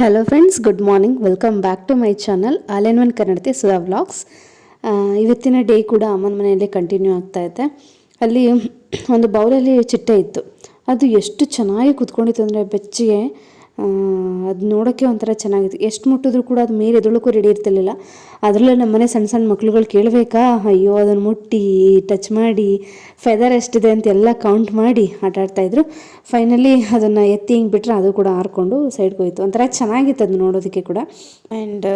Hello friends good morning welcome back to my channel all in one Kannadathi Sudha vlogs ಇವತ್ತಿನ day ಕೂಡ ಅಮ್ಮನ ಮನೆಯಲ್ಲೇ continue ಆಗ್ತಾ ಇದೆ. ಅಲ್ಲಿ ಒಂದು ಬೌಲಲ್ಲಿ ಚಿಟ್ಟೆ ಇತ್ತು. ಅದು ಎಷ್ಟು ಚೆನ್ನಾಗಿ ಕುತ್ಕೊಂಡಿತ್ತು ಅಂದರೆ ಬೆಚ್ಚಿಗೆ. ಅದು ನೋಡೋಕ್ಕೆ ಒಂಥರ ಚೆನ್ನಾಗಿತ್ತು. ಎಷ್ಟು ಮುಟ್ಟಿದ್ರು ಕೂಡ ಅದು ಮೇಲೆ ಎದುಳಕ್ಕೂ ರೆಡಿ ಇರ್ತಿರ್ಲಿಲ್ಲ. ಅದರಲ್ಲೇ ನಮ್ಮ ಮನೆ ಸಣ್ಣ ಸಣ್ಣ ಮಕ್ಳುಗಳು ಕೇಳಬೇಕಾ, ಅಯ್ಯೋ ಅದನ್ನು ಮುಟ್ಟಿ ಟಚ್ ಮಾಡಿ ಫೆದರ್ ಎಷ್ಟಿದೆ ಅಂತ ಎಲ್ಲ ಕೌಂಟ್ ಮಾಡಿ ಆಟ ಆಡ್ತಾಯಿದ್ರು ಫೈನಲಿ ಅದನ್ನು ಎತ್ತಿ ಹಿಂಗೆ ಬಿಟ್ಟರೆ ಅದು ಕೂಡ ಹಾರ್ಕೊಂಡು ಸೈಡ್ಗೆ ಹೋಯ್ತು. ಒಂಥರ ಚೆನ್ನಾಗಿತ್ತು ಅದು ನೋಡೋದಕ್ಕೆ ಕೂಡ. ಆ್ಯಂಡ್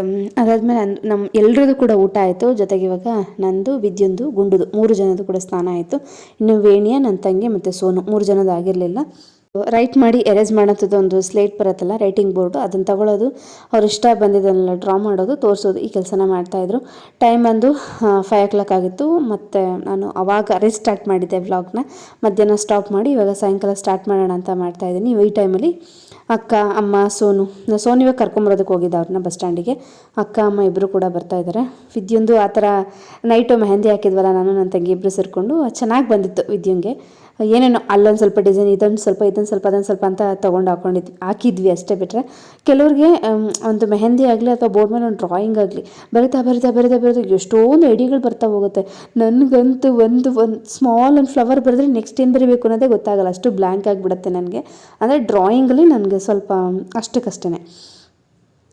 ಅದಾದಮೇಲೆ ನಮ್ಮ ಎಲ್ರದ್ದು ಕೂಡ ಊಟ ಆಯಿತು. ಜೊತೆಗೆ ಇವಾಗ ನಂದು, ವಿದ್ಯುಂದು, ಗುಂಡುದು ಮೂರು ಜನದ್ದು ಕೂಡ ಸ್ನಾನ ಆಯಿತು. ಇನ್ನು ವೇಣಿಯ ನನ್ನ ತಂಗಿ ಮತ್ತು ಸೋನು ಮೂರು ಜನದ್ದು ಆಗಿರಲಿಲ್ಲ. ರೈಟ್ ಮಾಡಿ ಎರೇಸ್ ಮಾಡೋಂಥದ್ದು ಒಂದು ಸ್ಲೇಟ್ ಬರುತ್ತಲ್ಲ ರೈಟಿಂಗ್ ಬೋರ್ಡು ಅದನ್ನು ತಗೊಳ್ಳೋದು ಅವ್ರು ಇಷ್ಟ ಬಂದಿದ್ದನ್ನೆಲ್ಲ ಡ್ರಾ ಮಾಡೋದು, ತೋರಿಸೋದು, ಈ ಕೆಲಸನ ಮಾಡ್ತಾಯಿದ್ರು ಟೈಮ್ ಬಂದು ಫೈವ್ ಓ ಕ್ಲಾಕ್ ಆಗಿತ್ತು. ಮತ್ತು ನಾನು ಅವಾಗ ರೀಸ್ಟಾರ್ಟ್ ಮಾಡಿದ್ದೆ ವ್ಲಾಗ್ನ ಮಧ್ಯಾಹ್ನ ಸ್ಟಾಪ್ ಮಾಡಿ, ಇವಾಗ ಸಾಯಂಕಾಲ ಸ್ಟಾರ್ಟ್ ಮಾಡೋಣ ಅಂತ ಮಾಡ್ತಾಯಿದ್ದೀನಿ ಈ ಟೈಮಲ್ಲಿ ಅಕ್ಕ, ಅಮ್ಮ, ಸೋನು. ಸೋನು ಇವಾಗ ಕರ್ಕೊಂಬರೋದಕ್ಕೆ ಹೋಗಿದ್ದೆ ಅವ್ರನ್ನ ಬಸ್ ಸ್ಟ್ಯಾಂಡಿಗೆ ಅಕ್ಕ, ಅಮ್ಮ ಇಬ್ಬರು ಕೂಡ ಬರ್ತಾ ಇದ್ದಾರೆ ವಿದ್ಯುಂದು ಆ ಥರ ನೈಟು ಮೆಹಂದಿ ಹಾಕಿದ್ವಲ್ಲ ನಾನು, ನನ್ನ ತಂಗಿ ಇಬ್ಬರು ಸೇರಿಕೊಂಡು, ಚೆನ್ನಾಗಿ ಬಂದಿತ್ತು ವಿದ್ಯುಂಗೆ. ಏನೇನೋ ಅಲ್ಲೊಂದು ಸ್ವಲ್ಪ ಡಿಸೈನ್, ಇದೊಂದು ಸ್ವಲ್ಪ ಇದೊಂದು ಸ್ವಲ್ಪ, ಅದೊಂದು ಸ್ವಲ್ಪ ಅಂತ ತೊಗೊಂಡು ಹಾಕೊಂಡಿದ್ವಿ. ಹಾಕಿದ್ವಿ ಅಷ್ಟೇ ಬಿಟ್ಟರೆ ಕೆಲವ್ರಿಗೆ ಒಂದು ಮೆಹಂದಿ ಆಗಲಿ ಅಥವಾ ಬೋರ್ಡ್ ಮೇಲೆ ಒಂದು ಡ್ರಾಯಿಂಗ್ ಆಗಲಿ ಬರಿತಾ ಬರಿತಾ ಬರಿತಾ ಬರಿತಾ ಎಷ್ಟೊಂದು ಐಡಿಯಾಗಳು ಬರ್ತಾ ಹೋಗುತ್ತೆ. ನನಗಂತೂ ಒಂದು ಒಂದು ಸ್ಮಾಲ್ ಒಂದು ಫ್ಲವರ್ ಬರೆದ್ರೆ ನೆಕ್ಸ್ಟ್ ಏನು ಬರೀಬೇಕು ಅನ್ನೋದೇ ಗೊತ್ತಾಗಲ್ಲ. ಅಷ್ಟು ಬ್ಲ್ಯಾಂಕ್ ಆಗಿಬಿಡುತ್ತೆ ನನಗೆ. ಅಂದರೆ ಡ್ರಾಯಿಂಗಲ್ಲಿ ನನಗೆ ಸ್ವಲ್ಪ ಅಷ್ಟಕ್ಕಷ್ಟೇ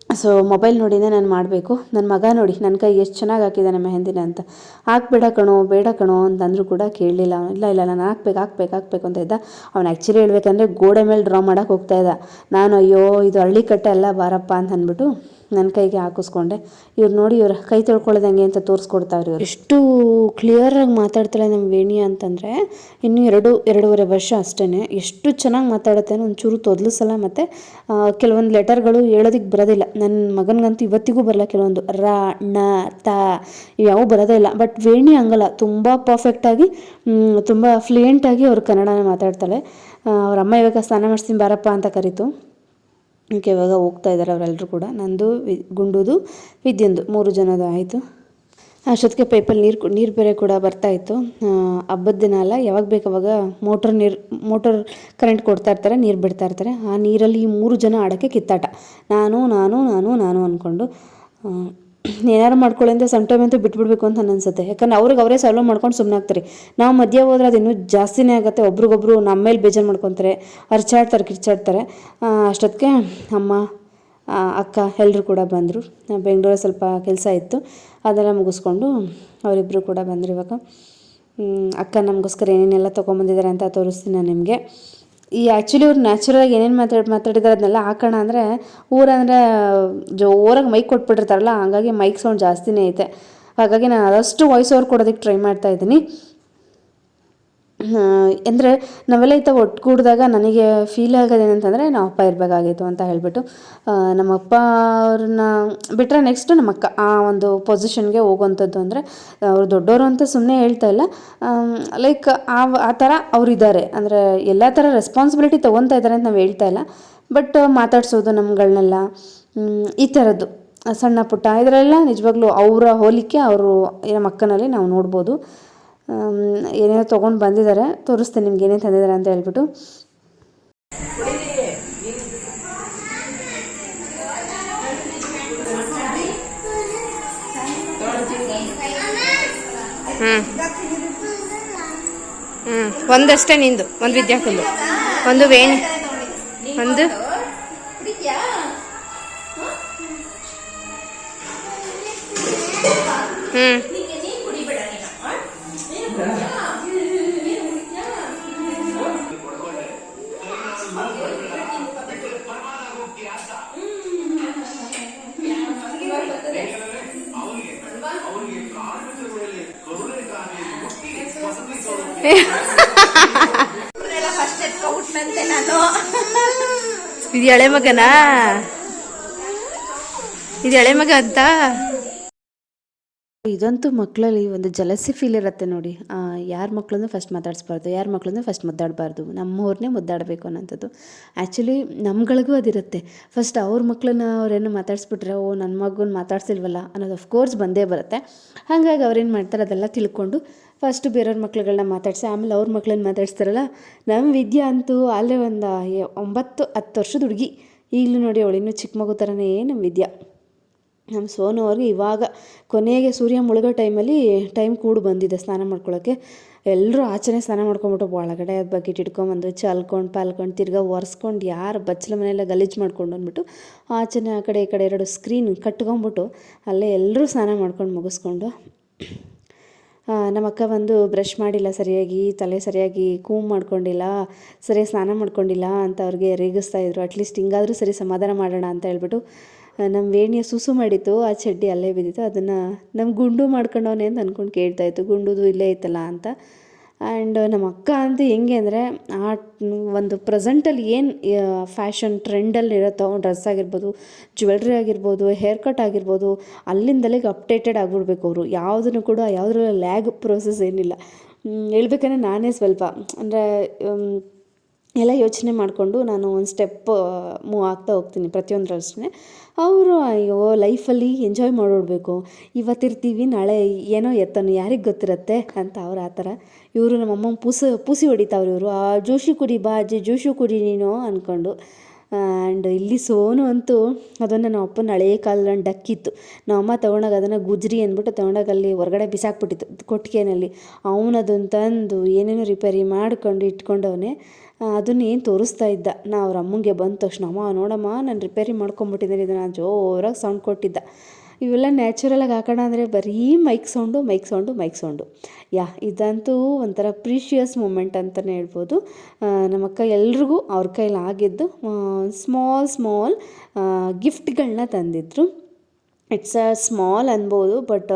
ಸೊ ಮೊಬೈಲ್ ನೋಡಿನೇ ನಾನು ಮಾಡಬೇಕು. ನನ್ನ ಮಗ ನೋಡಿ ನನ್ನ ಕೈ ಎಷ್ಟು ಚೆನ್ನಾಗಿ ಹಾಕಿದ್ದಾನೆ ಮೆಹಂದಿನ ಅಂತ. ಹಾಕ್ಬೇಡ ಕಣೋ, ಬೇಡ ಕಣೋ ಅಂತಂದರೂ ಕೂಡ ಕೇಳಲಿಲ್ಲ ಇಲ್ಲ ಇಲ್ಲ ನಾನು ಹಾಕ್ಬೇಕು ಹಾಕ್ಬೇಕು ಹಾಕ್ಬೇಕು ಅಂತ ಇದ್ದ. ಅವ್ನು ಆ್ಯಕ್ಚುಲಿ ಹೇಳ್ಬೇಕಂದ್ರೆ ಗೋಡೆ ಮೇಲೆ ಡ್ರಾ ಮಾಡೋಕೆ ಹೋಗ್ತಾ ಇದ್ದ. ನಾನು, ಅಯ್ಯೋ, ಇದು ಹಳ್ಳಿ ಕಟ್ಟೆ ಅಲ್ಲ, ಬಾರಪ್ಪ ಅಂತ ಅಂದ್ಬಿಟ್ಟು ನನ್ನ ಕೈಗೆ ಹಾಕಿಸ್ಕೊಂಡೆ. ಇವ್ರು ನೋಡಿ ಇವ್ರ ಕೈ ತೊಳ್ಕೊಳ್ಳೋದಂಗೆ ಅಂತ ತೋರಿಸ್ಕೊಡ್ತಾವ್ರಿ ಇವ್ರು. ಎಷ್ಟು ಕ್ಲಿಯರಾಗಿ ಮಾತಾಡ್ತಾಳೆ ನಮ್ಮ ವೇಣಿ ಅಂತಂದರೆ, ಇನ್ನು ಎರಡು, ಎರಡೂವರೆ ವರ್ಷ ಅಷ್ಟೇ ಎಷ್ಟು ಚೆನ್ನಾಗಿ ಮಾತಾಡುತ್ತೆ ಒಂಚೂರು ಒಂಚೂರು ತೊದಲಿಸಲ್ಲ ಮತ್ತು ಕೆಲವೊಂದು ಲೆಟರ್ಗಳು ಹೇಳೋದಕ್ಕೆ ಬರೋದಿಲ್ಲ. ನನ್ನ ಮಗನಿಗಂತೂ ಇವತ್ತಿಗೂ ಬರಲ್ಲ ಕೆಲವೊಂದು. ರ, ಣ, ತ ಇವ್ಯಾವು ಬರೋದೇ ಇಲ್ಲ. ಬಟ್ ವೇಣಿ ಹಂಗಲ್ಲ. ತುಂಬ ಪರ್ಫೆಕ್ಟಾಗಿ ತುಂಬ ಫ್ಲೂಯೆಂಟಾಗಿ ಅವ್ರು ಕನ್ನಡನ ಮಾತಾಡ್ತಾಳೆ. ಅವ್ರ ಅಮ್ಮ ಇವಾಗ ಸ್ನಾನ ಮಾಡಿಸ್ತೀನಿ ಬಾರಪ್ಪ ಅಂತ ಕರೀತು. ಓಕೆ ಇವಾಗ ಹೋಗ್ತಾ ಇದ್ದಾರೆ ಅವರೆಲ್ಲರೂ ಕೂಡ. ನಂದು ವಿ ಗುಂಡುದು ವಿದ್ಯಂದು. ಮೂರು ಜನದ ಆಯಿತು. ಅಷ್ಟೊತ್ತಿಗೆ ಪೈಪಲ್ಲಿ ನೀರು ನೀರು ಬೇರೆ ಕೂಡ ಬರ್ತಾ ಇತ್ತು. ಆ, ಹಬ್ಬದ ದಿನ ಅಲ್ಲ ಯಾವಾಗ ಬೇಕು ಅವಾಗ ಮೋಟ್ರ್ ನೀರು ಮೋಟರ್ ಕರೆಂಟ್ ಕೊಡ್ತಾ ಇರ್ತಾರೆ ನೀರು ಬಿಡ್ತಾ ಇರ್ತಾರೆ. ಆ ನೀರಲ್ಲಿ ಮೂರು ಜನ ಆಡೋಕ್ಕೆ ಕಿತ್ತಾಟ. ನಾನು ನಾನು ನಾನು ನಾನು ಅಂದ್ಕೊಂಡು ಏನಾರು ಮಾಡ್ಕೊಳ್ಳಿ ಅಂತ ಸಮ್ ಟೈಮ್ ಅಂತೂ ಬಿಟ್ಬಿಡ್ಬೇಕು ಅಂತ ಅನ್ನಿಸುತ್ತೆ. ಯಾಕಂದ್ರೆ ಅವ್ರಿಗೆ ಅವರೇ ಸಾಲ್ವ್ ಮಾಡ್ಕೊಂಡು ಸುಮ್ಮನೆ ಆಗ್ತಾರೆ. ನಾವು ಮಧ್ಯೆ ಹೋದ್ರೆ ಅದು ಇನ್ನೂ ಜಾಸ್ತಿನೇ ಆಗುತ್ತೆ. ಒಬ್ರಿಗೊಬ್ರು ನಮ್ಮ ಮೇಲೆ ಬೇಜಾರು ಮಾಡ್ಕೊತಾರೆ. ಅರ್ಚಾಡ್ತಾರೆ ಕಿರ್ಚಾಡ್ತಾರೆ. ಅಷ್ಟೊತ್ತಿಗೆ ಅಮ್ಮ ಅಕ್ಕ ಎಲ್ಲರೂ ಕೂಡ ಬಂದರು. ಬೆಂಗಳೂರಲ್ಲಿ ಸ್ವಲ್ಪ ಕೆಲಸ ಇತ್ತು. ಅದೆಲ್ಲ ಮುಗಿಸ್ಕೊಂಡು ಅವರಿಬ್ಬರು ಕೂಡ ಬಂದರು ಇವಾಗ. ಅಕ್ಕ ನಮಗೋಸ್ಕರ ಏನೇನೆಲ್ಲ ತೊಗೊಂಬಂದಿದ್ದಾರೆ ಅಂತ ತೋರಿಸ್ತೀನಿ ನಾನು ನಿಮಗೆ. ಈ ಆ್ಯಕ್ಚುಲಿ ಅವ್ರು ನ್ಯಾಚುರಲಾಗಿ ಏನೇನು ಮಾತಾಡಿ, ಮಾತಾಡಿದಾರೆ ಅದನ್ನೆಲ್ಲ ಹಾಕೋಣ ಅಂದರೆ ಊರಂದರೆ ಜೋರಾಗಿ ಮೈಕ್ ಕೊಟ್ಬಿಟ್ಟಿರ್ತಾರಲ್ಲ, ಹಾಗಾಗಿ ಮೈಕ್ ಸೌಂಡ್ ಜಾಸ್ತಿನೇ ಐತೆ. ಹಾಗಾಗಿ ನಾನು ಅದಷ್ಟು ವಾಯ್ಸ್ ಓವರ್ ಕೊಡೋದಕ್ಕೆ ಟ್ರೈ ಮಾಡ್ತಾ ಇದ್ದೀನಿ. ಅಂದರೆ ನಾವೆಲ್ಲ ಈ ಥರ ಒಟ್ಟುಗೂಡಿದಾಗ ನನಗೆ ಫೀಲ್ ಆಗೋದೇನಂತಂದರೆ ನಮ್ಮ ಅಪ್ಪ ಇರಬೇಕಾಗಿತ್ತು ಅಂತ ಹೇಳಿಬಿಟ್ಟು ನಮ್ಮ ಅಪ್ಪ ಅವ್ರನ್ನ ಬಿಟ್ಟರೆ ನೆಕ್ಸ್ಟು ನಮ್ಮ ಅಕ್ಕ, ಆ ಒಂದು ಪೊಸಿಷನ್ಗೆ ಹೋಗುವಂಥದ್ದು ಅಂದರೆ ಅವರು ದೊಡ್ಡವರು ಅಂತ ಸುಮ್ಮನೆ ಹೇಳ್ತಾ ಇಲ್ಲ. ಲೈಕ್ ಆ ಆ ಥರ ಅವರಿದ್ದಾರೆ ಅಂದರೆ ಎಲ್ಲ ಥರ ರೆಸ್ಪಾನ್ಸಿಬಿಲಿಟಿ ತೊಗೊತಾ ಇದ್ದಾರೆ ಅಂತ ನಾವು ಹೇಳ್ತಾ ಇಲ್ಲ. ಬಟ್ ಮಾತಾಡ್ಸೋದು ನಮ್ಗಳನ್ನೆಲ್ಲ ಈ ಥರದ್ದು. ಸಣ್ಣ ಪುಟ್ಟ ಇದರೆಲ್ಲ ನಿಜವಾಗ್ಲೂ ಅವರ ಹೋಲಿಕೆ ಅವರು, ನಮ್ಮ ಅಕ್ಕನಲ್ಲಿ ನಾವು ನೋಡ್ಬೋದು. ಏನೇನೋ ತೊಗೊಂಡು ಬಂದಿದ್ದಾರೆ ತೋರಿಸ್ತೀನಿ ನಿಮ್ಗೆ ಏನೇನು ತಂದಿದ್ದಾರೆ ಅಂತ ಹೇಳ್ಬಿಟ್ಟು. ಹ್ಞೂ ಒಂದಷ್ಟೇ ನಿಂದು, ಒಂದು ವಿದ್ಯಾಕುಂದು. ಒಂದು ವೇಣಿ. ಒಂದು. ಹ್ಮ್ ಇದು ಎಳೆ ಮಗನಾ? ಇದು ಎಳೆ ಮಗ ಅಂತ? ಇದಂತೂ ಮಕ್ಕಳಲ್ಲಿ ಒಂದು ಜಲಸಿ ಫೀಲ್ ಇರುತ್ತೆ ನೋಡಿ. ಯಾರ ಮಕ್ಕಳನ್ನು ಫಸ್ಟ್ ಮಾತಾಡಿಸ್ಬಾರ್ದು, ಯಾರ ಮಕ್ಕಳನ್ನು ಫಸ್ಟ್ ಮುದ್ದಾಡಬಾರ್ದು ನಮ್ಮವ್ರನ್ನೇ ಮುದ್ದಾಡಬೇಕು ಅನ್ನೋಂಥದ್ದು. ಆ್ಯಕ್ಚುಲಿ ನಮ್ಗಳಿಗೂ ಅದಿರುತ್ತೆ. ಫಸ್ಟ್ ಅವ್ರ ಮಕ್ಕಳನ್ನ ಅವ್ರೇನು ಮಾತಾಡಿಸ್ಬಿಟ್ರೆ, ಓ ನನ್ನ ಮಗನ ಮಾತಾಡ್ಸಿಲ್ವಲ್ಲ ಅನ್ನೋದು ಅಫ್ಕೋರ್ಸ್ ಬಂದೇ ಬರುತ್ತೆ. ಹಾಗಾಗಿ ಅವ್ರೇನು ಮಾಡ್ತಾರೆ, ಅದೆಲ್ಲ ತಿಳ್ಕೊಂಡು ಫಸ್ಟ್ ಬೇರೆಯವ್ರ ಮಕ್ಳುಗಳನ್ನ ಮಾತಾಡಿಸಿ, ಆಮೇಲೆ ಅವ್ರ ಮಕ್ಳನ್ನ ಮಾತಾಡಿಸ್ತಾರಲ್ಲ ನಮ್ಮ ವಿದ್ಯಾ ಅಂತೂ ಅಲ್ಲೇ ಒಂದು ಒಂಬತ್ತು, ಹತ್ತು ವರ್ಷದ ಹುಡುಗಿ. ಈಗಲೂ ನೋಡಿ ಅವಳು ಇನ್ನೂ ಚಿಕ್ಕ ಮಗು ಥರನೇ ನಮ್ಮ ವಿದ್ಯಾ. ನಮ್ಮ ಸೋನು ಅವ್ರಿಗೆ ಇವಾಗ ಕೊನೆಗೆ ಸೂರ್ಯ ಮುಳುಗೋ ಟೈಮಲ್ಲಿ ಟೈಮ್ ಕೂಡು ಬಂದಿದೆ ಸ್ನಾನ ಮಾಡ್ಕೊಳ್ಳೋಕ್ಕೆ ಎಲ್ಲರೂ ಆಚೆನೇ ಸ್ನಾನ ಮಾಡ್ಕೊಂಬಿಟ್ಟು ಒಳಗಡೆ ಬಕೆಟ್ ಇಟ್ಕೊಂಬಂದು ಚಲ್ಕೊಂಡು ಪಾಲ್ಕೊಂಡು ತಿರ್ಗಾ ಒರೆಸ್ಕೊಂಡು ಯಾರು ಬಚ್ಚಲ ಮನೆಯೆಲ್ಲ ಗಲೀಜು ಮಾಡ್ಕೊಂಡು ಅಂದ್ಬಿಟ್ಟು ಆಚೆನೇ ಆ ಕಡೆ ಈ ಕಡೆ ಎರಡು ಸ್ಕ್ರೀನ್ ಕಟ್ಕೊಂಬಿಟ್ಟು ಅಲ್ಲೇ ಎಲ್ಲರೂ ಸ್ನಾನ ಮಾಡ್ಕೊಂಡು ಮುಗಿಸ್ಕೊಂಡು ನಮ್ಮ ಅಕ್ಕ ಬಂದು ಬ್ರಷ್ ಮಾಡಿಲ್ಲ ಸರಿಯಾಗಿ, ತಲೆ ಸರಿಯಾಗಿ ಕೂಮ್ ಮಾಡ್ಕೊಂಡಿಲ್ಲ ಸರಿಯಾಗಿ ಸ್ನಾನ ಮಾಡ್ಕೊಂಡಿಲ್ಲ ಅಂತ ಅವ್ರಿಗೆ ರೇಗಿಸ್ತಾ ಇದ್ರು. ಅಟ್ಲೀಸ್ಟ್ ಹಿಂಗಾದರೂ ಸರಿ ಸಮಾಧಾನ ಮಾಡೋಣ ಅಂತ ಹೇಳ್ಬಿಟ್ಟು ನಮ್ಮ ವೇಣಿಯ ಸುಸು ಮಾಡಿತ್ತು, ಆ ಚಡ್ಡಿ ಅಲ್ಲೇ ಬಿದ್ದಿತ್ತು. ಅದನ್ನು ನಮ್ಮ ಗುಂಡು ಮಾಡ್ಕೊಂಡವನೇ ಅಂತ ಅಂದ್ಕೊಂಡು ಕೇಳ್ತಾಯಿತ್ತು ಗುಂಡುದು ಇಲ್ಲೇ ಇತ್ತಲ್ಲ ಅಂತ. ಆ್ಯಂಡ್ ನಮ್ಮ ಅಕ್ಕ ಅಂತ ಹೆಂಗೆ ಅಂದರೆ ಆ ಒಂದು ಪ್ರೆಸೆಂಟಲ್ಲಿ ಏನು ಫ್ಯಾಷನ್ ಟ್ರೆಂಡಲ್ಲಿ ಇರುತ್ತೋ ಡ್ರೆಸ್ ಆಗಿರ್ಬೋದು ಜ್ಯುವೆಲ್ರಿ ಆಗಿರ್ಬೋದು ಹೇರ್ ಕಟ್ ಆಗಿರ್ಬೋದು, ಅಲ್ಲಿಂದಲೇ ಅಪ್ಡೇಟೆಡ್ ಆಗಿಬಿಡ್ಬೇಕು ಅವರು. ಯಾವುದನ್ನು ಕೂಡ ಯಾವುದ್ರಲ್ಲಿ ಲ್ಯಾಗ್ ಪ್ರೋಸೆಸ್ ಏನಿಲ್ಲ. ಹೇಳ್ಬೇಕಂದ್ರೆ ನಾನೇ ಸ್ವಲ್ಪ. ಅಂದರೆ ಎಲ್ಲ ಯೋಚನೆ ಮಾಡಿಕೊಂಡು ನಾನು ಒಂದು ಸ್ಟೆಪ್ ಮೂವ್ ಆಗ್ತಾ ಹೋಗ್ತೀನಿ ಪ್ರತಿಯೊಂದರಷ್ಟೇ. ಅವರು ಅಯ್ಯೋ, ಲೈಫಲ್ಲಿ ಎಂಜಾಯ್ ಮಾಡೋಡ್ಬೇಕು. ಇವತ್ತಿರ್ತೀವಿ, ನಾಳೆ ಏನೋ ಎತ್ತನು ಯಾರಿಗೆ ಗೊತ್ತಿರುತ್ತೆ ಅಂತ ಅವ್ರು ಆ ಥರ. ಇವರು ನಮ್ಮಮ್ಮ ಪೂಸ, ಪೂಸಿ ಹೊಡಿತಾವ್ರು ಇವರು. ಆ, ಜೋಶಿ ಕುಡಿ ಬಾ ಅಜ್ಜಿ, ಜೋಶಿ ಕುಡಿ ನೀನು ಅಂದ್ಕೊಂಡು ಆ್ಯಂಡ್ ಇಲ್ಲಿ ಸೋನು ಅಂತೂ ಅದನ್ನು ನಮ್ಮ ಅಪ್ಪನ ಹಳೆಯ ಕಾಲದಲ್ಲಿ ಡಕ್ಕಿತ್ತು ನಮ್ಮಮ್ಮ ತೊಗೊಂಡಾಗ ಅದನ್ನು ಗುಜ್ರಿ ಅಂದ್ಬಿಟ್ಟು ತೊಗೊಂಡಾಗ ಅಲ್ಲಿ ಹೊರಗಡೆ ಬಿಸಾಕ್ಬಿಟ್ಟಿತ್ತು ಕೊಟ್ಟಿಗೆನಲ್ಲಿ. ಅವನು ಅದನ್ನು ತಂದು ಏನೇನೋ ರಿಪೇರಿ ಮಾಡ್ಕೊಂಡು ಇಟ್ಕೊಂಡವನೇ ಅದನ್ನ ಏನು ತೋರಿಸ್ತಾ ಇದ್ದ. ನಾ ಅವ್ರ ಅಮ್ಮಂಗೆ ಬಂದ ತಕ್ಷಣ, ಅಮ್ಮ, ನೋಡಮ್ಮ, ನಾನು ರಿಪೇರಿ ಮಾಡ್ಕೊಂಬಿಟ್ಟಿದ್ದೀನಿ ಇದನ್ನು ಜೋರಾಗಿ ಸೌಂಡ್ ಕೊಟ್ಟಿದ್ದ. ಇವೆಲ್ಲ ನ್ಯಾಚುರಲಾಗಿ ಹಾಕೋಣ ಅಂದರೆ ಬರೀ mic sound mic sound mic sound yeah, ಇದಂತೂ ಒಂಥರ ಪ್ರೀಷಿಯಸ್ ಮೂಮೆಂಟ್ ಅಂತಲೇ ಹೇಳ್ಬೋದು. ನಮ್ಮಕ್ಕ ಎಲ್ರಿಗೂ ಅವ್ರ ಕೈಲಿ ಆಗಿದ್ದು ಸ್ಮಾಲ್ ಸ್ಮಾಲ್ ಗಿಫ್ಟ್ಗಳನ್ನ ತಂದಿದ್ರು. ಇಟ್ಸ್ ಅ ಸ್ಮಾಲ್ ಅನ್ಬೋದು ಬಟ್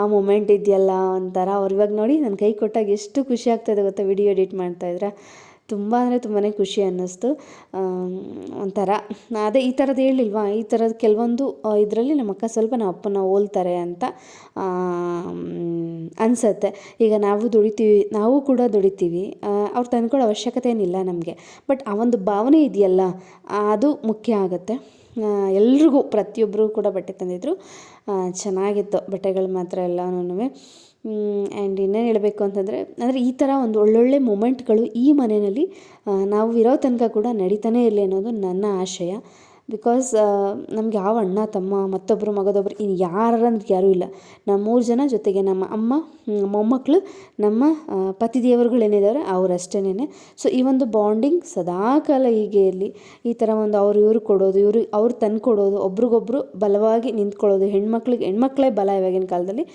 ಆ ಮೂಮೆಂಟ್ ಇದೆಯಲ್ಲ ಒಂಥರ ಅವ್ರು ಇವಾಗ ನೋಡಿ ನನ್ನ ಕೈ ಕೊಟ್ಟಾಗ ಎಷ್ಟು ಖುಷಿ ಆಗ್ತಾಯಿದೆ ಗೊತ್ತಾ ವಿಡಿಯೋ ಎಡಿಟ್ ಮಾಡ್ತಾಯಿದ್ರೆ ತುಂಬ ಅಂದರೆ ತುಂಬಾ ಖುಷಿ ಅನ್ನಿಸ್ತು. ಒಂಥರ. ಅದೇ ಈ ಥರದ್ದು ಹೇಳಿಲ್ವಾ? ಈ ಥರದ ಕೆಲವೊಂದು ಇದರಲ್ಲಿ ನಮ್ಮಕ್ಕ ಸ್ವಲ್ಪ ನಮ್ಮ ಅಪ್ಪನ ಹೋಲ್ತಾರೆ ಅಂತ ಅನಿಸತ್ತೆ. ಈಗ ನಾವು ದುಡಿತೀವಿ, ನಾವು ಕೂಡ ದುಡಿತೀವಿ. ಅವ್ರು ತಂದ್ಕೊಳ್ಳೋ ಅವಶ್ಯಕತೆ ಏನಿಲ್ಲ ನಮಗೆ. ಬಟ್ ಆ ಒಂದು ಭಾವನೆ ಇದೆಯಲ್ಲ, ಅದು ಮುಖ್ಯ ಆಗುತ್ತೆ. ಎಲ್ರಿಗೂ ಪ್ರತಿಯೊಬ್ಬರೂ ಕೂಡ ಬಟ್ಟೆ ತಂದಿದ್ರು ಚೆನ್ನಾಗಿತ್ತು. ಬಟ್ಟೆಗಳು ಮಾತ್ರ ಎಲ್ಲನೂ ಆ್ಯಂಡ್ ಇನ್ನೇನು ಹೇಳಬೇಕು ಅಂತಂದರೆ, ಅಂದರೆ ಈ ಥರ ಒಂದು ಒಳ್ಳೊಳ್ಳೆ ಮೂಮೆಂಟ್ಗಳು ಈ ಮನೆಯಲ್ಲಿ ನಾವು ಇರೋ ತನಕ ಕೂಡ ನಡೀತಾನೆ ಇರಲಿ ಅನ್ನೋದು ನನ್ನ ಆಶಯ. ಬಿಕಾಸ್ ನಮ್ಗೆ ಯಾವ ಅಣ್ಣ ತಮ್ಮ ಮತ್ತೊಬ್ಬರು ಮಗದೊಬ್ಬರು ಇನ್ನು ಯಾರಂದ್ರೆ ಯಾರೂ ಇಲ್ಲ. ನಮ್ಮ ಮೂರು ಜನ ಜೊತೆಗೆ ನಮ್ಮ ಅಮ್ಮ ಮೊಮ್ಮಕ್ಕಳು ನಮ್ಮ ಆ, ಪತಿದೇವರುಗಳೇನಿದ್ದಾರೆ ಅವರಷ್ಟೇನೆ ಸೊ ಈ ಒಂದು ಬಾಂಡಿಂಗ್ ಸದಾಕಾಲ ಹೀಗೆ ಇರಲಿ. ಈ ಥರ ಒಂದು ಅವ್ರು ಇವ್ರು ಕೊಡೋದು ಇವರು ಅವ್ರು ತಂದು ಕೊಡೋದು ಒಬ್ರಿಗೊಬ್ರು ಬಲವಾಗಿ ನಿಂತ್ಕೊಳ್ಳೋದು ಹೆಣ್ಮಕ್ಳಿಗೆ ಹೆಣ್ಮಕ್ಳೇ ಬಲ ಇವಾಗಿನ ಕಾಲದಲ್ಲಿ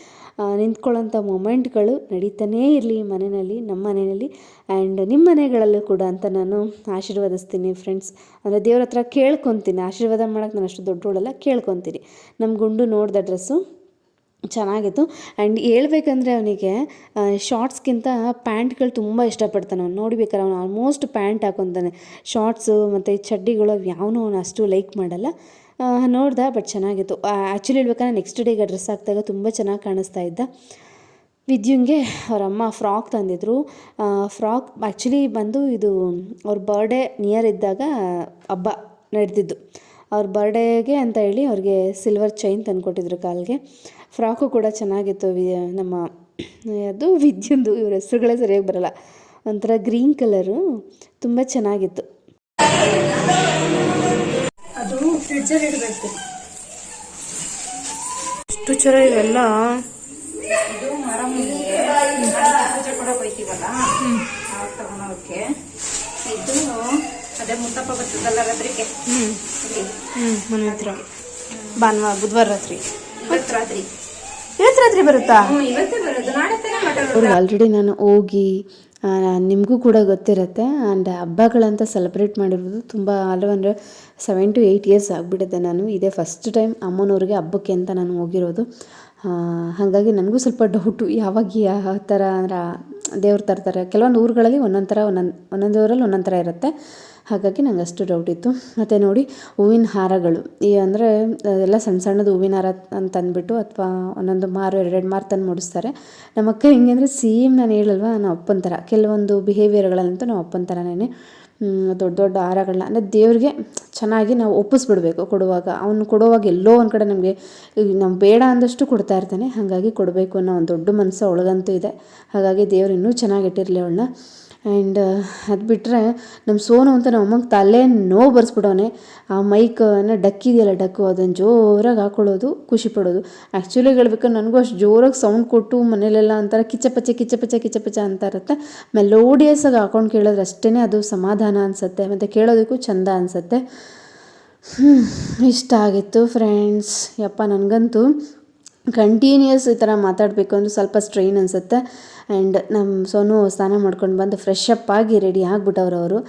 ನಿಂತ್ಕೊಳ್ಳೋಂಥ ಮೊಮೆಂಟ್ಗಳು ನಡೀತಾನೇ ಇರಲಿ ಮನೆಯಲ್ಲಿ ನಮ್ಮ ಮನೆಯಲ್ಲಿ. ಆ್ಯಂಡ್ ನಿಮ್ಮ ಮನೆಗಳಲ್ಲೂ ಕೂಡ ಅಂತ ನಾನು ಆಶೀರ್ವದಿಸ್ತೀನಿ ಫ್ರೆಂಡ್ಸ್ ಅಂದರೆ ದೇವ್ರ ಹತ್ರ ಕೇಳ್ಕೊತೀನಿ. ಆಶೀರ್ವಾದ ಮಾಡೋಕ್ಕೆ ನಾನು ಅಷ್ಟು ದೊಡ್ಡವಳಲ್ಲ ಕೇಳ್ಕೊತೀನಿ ನಮ್ಮ ಗುಂಡು ನೋಡಿದ ಡ್ರೆಸ್ಸು ಚೆನ್ನಾಗಿತ್ತು. ಆ್ಯಂಡ್ ಹೇಳ್ಬೇಕಂದ್ರೆ ಅವನಿಗೆ ಶಾರ್ಟ್ಸ್ಗಿಂತ ಪ್ಯಾಂಟ್ಗಳು ತುಂಬ ಇಷ್ಟಪಡ್ತಾನೆ ಅವ್ನು. ನೋಡ್ಬೇಕಾದ್ರೆ ಅವನು ಆಲ್ಮೋಸ್ಟ್ ಪ್ಯಾಂಟ್ ಹಾಕೊತಾನೆ. ಶಾರ್ಟ್ಸು ಮತ್ತು ಚಡ್ಡಿಗಳು ಯಾವನೂ ಅವನು ಅಷ್ಟು ಲೈಕ್ ಮಾಡಲ್ಲ. ನೋಡ್ದೆ ಬಟ್ ಚೆನ್ನಾಗಿತ್ತು. ಆ್ಯಕ್ಚುಲಿ ಹೇಳ್ಬೇಕಾದ್ರೆ ನೆಕ್ಸ್ಟ್ ಡೇಗೆ ಡ್ರೆಸ್ ಹಾಕಿದಾಗ ತುಂಬ ಚೆನ್ನಾಗಿ ಕಾಣಿಸ್ತಾ ಇದ್ದ. ವಿದ್ಯುಂಗೆ ಅವರಮ್ಮ ಫ್ರಾಕ್ ತಂದಿದ್ರು. ಫ್ರಾಕ್ ಆ್ಯಕ್ಚುಲಿ ಬಂದು ಇದು ಅವ್ರ ಬರ್ಡೇ ನಿಯರ್ ಇದ್ದಾಗ ಹಬ್ಬ. ನಡೆದಿದ್ದು. ಅವ್ರ ಬರ್ಡೇಗೆ ಅಂತ ಹೇಳಿ ಅವ್ರಿಗೆ ಸಿಲ್ವರ್ ಚೈನ್ ತಂದುಕೊಟ್ಟಿದ್ರು ಕಾಲಿಗೆ. ಫ್ರಾಕು ಕೂಡ ಚೆನ್ನಾಗಿತ್ತು. ವಿ, ನಮ್ಮ, ಅದು ವಿದ್ಯುಂದು ಇವ್ರ ಹೆಸ್ರುಗಳೇ ಸರಿಯಾಗಿ ಬರಲ್ಲ. ಒಂಥರ ಗ್ರೀನ್ ಕಲರು ತುಂಬ ಚೆನ್ನಾಗಿತ್ತು. ಅದು ಫ್ರಿಡ್ಜಲ್ಲಿ ಇಡಬೇಕು ಇಷ್ಟು ಚೆನ್ನಾಗಿ ಇವೆಲ್ಲ ಅದೇ ಮುತ್ತಪ್ಪ ಬರ್ತದಲ್ಲ ರಾತ್ರಿಗೆ? ಹ್ಮ್. ಮನೆ ಹತ್ರ. ಭಾನುವಾರ ಬುಧವಾರ ರಾತ್ರಿ. ಇವತ್ತು ರಾತ್ರಿ? ಇವತ್ತು ರಾತ್ರಿ ಬರುತ್ತಾ? ಹ್ಞೂ ಇವತ್ತೇ ಬರೋದು. ನಾಳೆ ತಾನೇ ಮಾತಾಡೋದು ಅವ್ರಿಗೆ ಆಲ್ರೆಡಿ ನಾನು ಹೋಗಿ ನಿಮಗೂ ಕೂಡ ಗೊತ್ತಿರುತ್ತೆ. ಆ್ಯಂಡ್ ಹಬ್ಬಗಳಂತ ಸೆಲೆಬ್ರೇಟ್ ಮಾಡಿರೋದು ತುಂಬ ಅಲ್ಲೂ ಅಂದರೆ ಸೆವೆನ್ ಟು ಏಯ್ಟ್ ಇಯರ್ಸ್ ಆಗಿಬಿಟ್ಟಿದೆ ನಾನು. ಇದೇ ಫಸ್ಟ್ ಟೈಮ್ ಅಮ್ಮನವ್ರಿಗೆ ಹಬ್ಬಕ್ಕೆ ಅಂತ ನಾನು ಹೋಗಿರೋದು. ಹಾಗಾಗಿ ನನಗೂ ಸ್ವಲ್ಪ ಡೌಟು ಯಾವಾಗ ಯಾವ ಥರ ಅಂದ್ರೆ ದೇವ್ರು ತರ್ತಾರೆ. ಕೆಲವೊಂದು ಊರುಗಳಲ್ಲಿ ಒಂದೊಂದು ಥರ ಒಂದೊಂದು ಒಂದೊಂದು ಊರಲ್ಲಿ ಒಂದೊಂದು ಥರ ಇರುತ್ತೆ. ಹಾಗಾಗಿ ನಂಗೆ ಅಷ್ಟು ಡೌಟ್ ಇತ್ತು. ಮತ್ತು ನೋಡಿ, ಹೂವಿನ ಹಾರಗಳು. ಈ ಅಂದರೆ ಎಲ್ಲ ಸಣ್ಣ ಸಣ್ಣದು ಹೂವಿನ ಹಾರ ಅಂತ ಅಂದ್ಬಿಟ್ಟು ಅಥವಾ ಒಂದೊಂದು ಮಾರು, ಎರಡೆರಡು ಮಾರು ತಂದು ಮುಡಿಸ್ತಾರೆ. ನಮ್ಮ ಅಕ್ಕ ಹೆಂಗೆ ಅಂದರೆ ಸೇಮ್ ನಾನು ಹೇಳಲ್ವ ನಾನು ಅಪ್ಪನ ಥರ. ಕೆಲವೊಂದು ಬಿಹೇವಿಯರ್ಗಳಂತೂ ನಾವು ಅಪ್ಪನ ಥರನೇ ದೊಡ್ಡ ದೊಡ್ಡ ಹಾರಗಳನ್ನ ಅಂದರೆ ದೇವ್ರಿಗೆ ಚೆನ್ನಾಗಿ ನಾವು ಒಪ್ಪಿಸ್ಬಿಡ್ಬೇಕು ಕೊಡುವಾಗ. ಅವನು ಕೊಡುವಾಗ ಎಲ್ಲೋ ಒಂದು ಕಡೆ ನಮಗೆ ನಾವು ಬೇಡ ಅಂದಷ್ಟು ಕೊಡ್ತಾ ಇರ್ತಾನೆ. ಹಾಗಾಗಿ ಕೊಡಬೇಕು ಅನ್ನೋ ಒಂದು ದೊಡ್ಡ ಮನಸ್ಸು ಒಳಗಂತೂ ಇದೆ. ಹಾಗಾಗಿ ದೇವ್ರು ಇನ್ನೂ ಚೆನ್ನಾಗಿಟ್ಟಿರಲಿ ಅವಳನ್ನ. ಆ್ಯಂಡ್ ಅದು ಬಿಟ್ಟರೆ ನಮ್ಮ ಸೋನು ಅಂತ ನಮ್ಮ ಅಮ್ಮಂಗೆ ತಲೆ ನೋವು ಬರ್ಸ್ಬಿಡೋನೆ ಆ ಮೈಕನ್ನು ಡಕ್ಕಿದೆಯಲ್ಲ ಡಕ್ಕು ಅದನ್ನು ಜೋರಾಗಿ ಹಾಕೊಳ್ಳೋದು, ಖುಷಿ ಪಡೋದು. ಆ್ಯಕ್ಚುಲಿ ಹೇಳ್ಬೇಕಾದ್ರೆ ನನಗೂ ಅಷ್ಟು ಜೋರಾಗಿ ಸೌಂಡ್ ಕೊಟ್ಟು ಮನೇಲೆಲ್ಲ ಅಂತಾರೆ ಕಿಚ್ಚಪಚ್ಚೆ ಕಿಚ್ಚಪಚ್ಚೆ ಕಿಚ್ಚಪಚ್ಚ ಅಂತ ಇರುತ್ತೆ ಮೆಲೋಡಿಯಸ್ ಆಗಿ ಹಾಕೊಂಡು ಕೇಳಿದ್ರೆ ಅಷ್ಟೇ ಅದು ಸಮಾಧಾನ ಅನಿಸುತ್ತೆ, ಮತ್ತು ಕೇಳೋದಕ್ಕೂ ಚಂದ ಅನಿಸುತ್ತೆ. ಇಷ್ಟ ಆಗಿತ್ತು ಫ್ರೆಂಡ್ಸ್ ಯಪ್ಪ, ನನಗಂತೂ ಕಂಟಿನ್ಯೂಸ್ ಈ ಥರ ಮಾತಾಡಬೇಕು ಅಂದರೆ ಸ್ವಲ್ಪ ಸ್ಟ್ರೈನ್ ಅನಿಸುತ್ತೆ. ಆ್ಯಂಡ್ ನಮ್ಮ ಸೋನು ಸ್ನಾನ ಮಾಡ್ಕೊಂಡು ಬಂದು ಫ್ರೆಶ್ ಅಪ್ ಆಗಿ ರೆಡಿ ಆಗಿಬಿಟ್ಟವ್ರು ಅವರು.